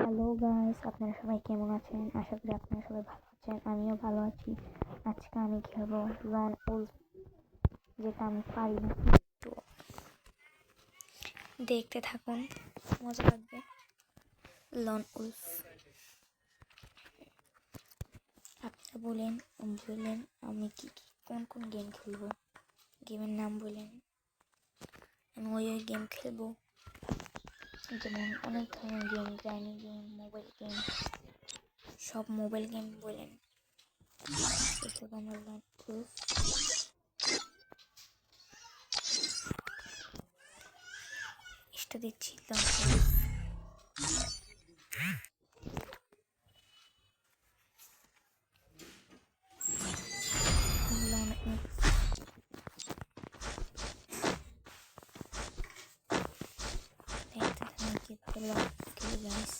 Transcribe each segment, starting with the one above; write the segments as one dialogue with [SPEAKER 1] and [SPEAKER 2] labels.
[SPEAKER 1] Hello guys আপনারা সবাই কেমন আছেন? আশা করি আপনারা সবাই ভালো আছেন। আমিও ভালো আছি। আজকে আমি খেলব লন উলফ যেটা আমি পারি না। একটু দেখতে থাকুন। মজা লাগবে। লন উলফ আপনারা বলেন বললেন আমি কি কি, কোন কোন গেম খেলব? গেমের নাম বলেন। আমি ওই ওই গেম খেলব। যেমন অনেক ধরনের game Granny game mobile game সব মোবাইল গেম বলেন। এসব আমার দিচ্ছি লং proof। Long proof। দেখতে থাকুন কীভাবে লং খেলি গাইস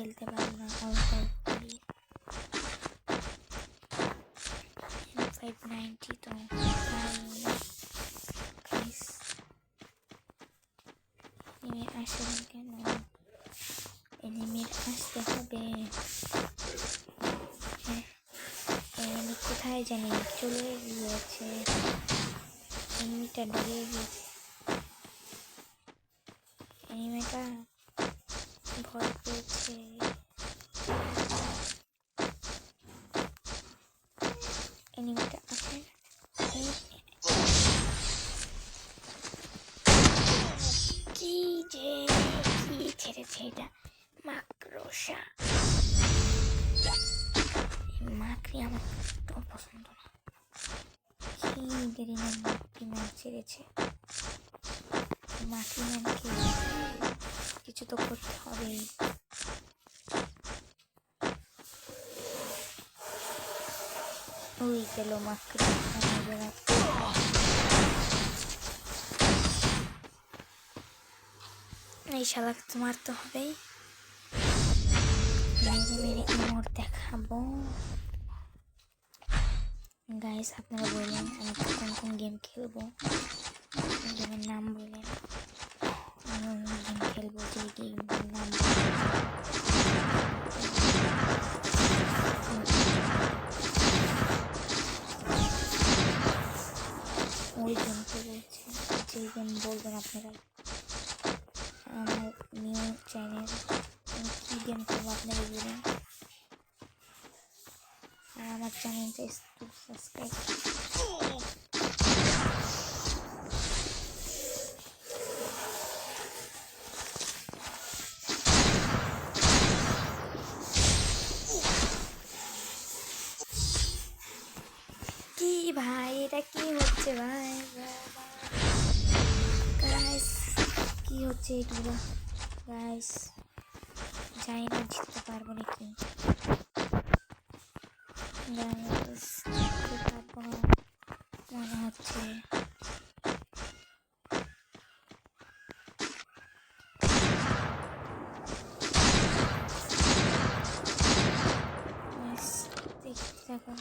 [SPEAKER 1] খেলতে পারি না অল্প অল্প করি ফাইভ নাইনটি তো। আসতে হবে। এনিমি কোথায় জানি চলে গিয়েছে। এনিমিটা ডরে গিয়েছে। এনিমেটা ভয় পেয়েছে এনিমেটা আছে কি যে কি ছেড়েছে এটা মাকড়সা মাকড়ি আমার পছন্দ না কি দেরি না মাকড়ি ম্যান ছেড়েছে মাকড়ি ম্যানকে কিছু তো করতে হবেই। গেল মাকড়ি আমাদের এই শালাকে তো মারতে মেরে মেরে দেখাবো। গাইস আপনারা বললেন আমি কোন কোন গেম খেলব। গেমের নাম বললেন। আমি গেম খেলব যে গেমের নাম ওই গেমকে বলছি যে গেম বলবেন আপনারা আমার নিউ চ্যানেল কী গেম খেলব আপনারা বলুন আর আমার চ্যানেলটা একটু সাবস্ক্রাইব কি ভাই, এটা কি হচ্ছে? ভাই গাইস কি হচ্ছে এগুলো গাইস জানি না, জিততে পারব নাকি? গাইস পারব মনে হচ্ছে। দেখতে থাকো।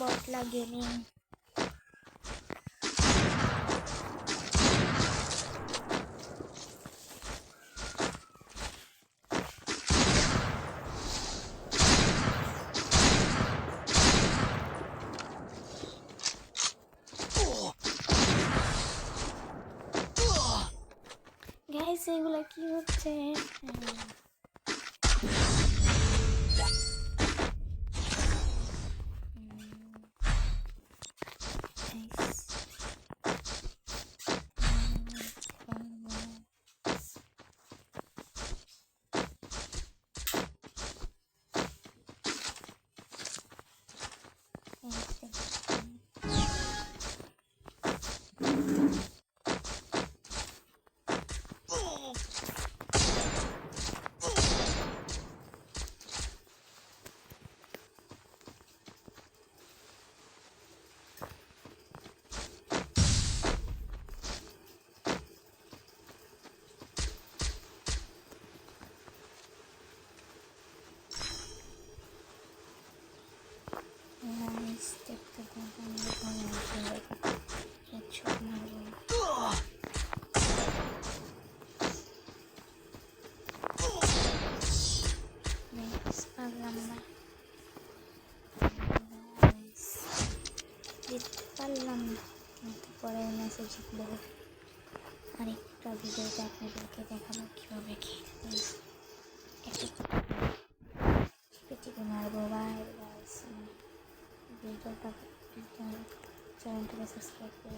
[SPEAKER 1] বটলা গেমিং গাইস এগুলা কি পারলাম না জিততে পারলাম না কিন্তু পরের ম্যাচে জিতবো আরেকটা ভিডিওতে আপনাদেরকে দেখাবো কীভাবে খেলতে পিটিকে মারবো বাই ভিডিওটা চ্যানেলটাকে সাবস্ক্রাইব করে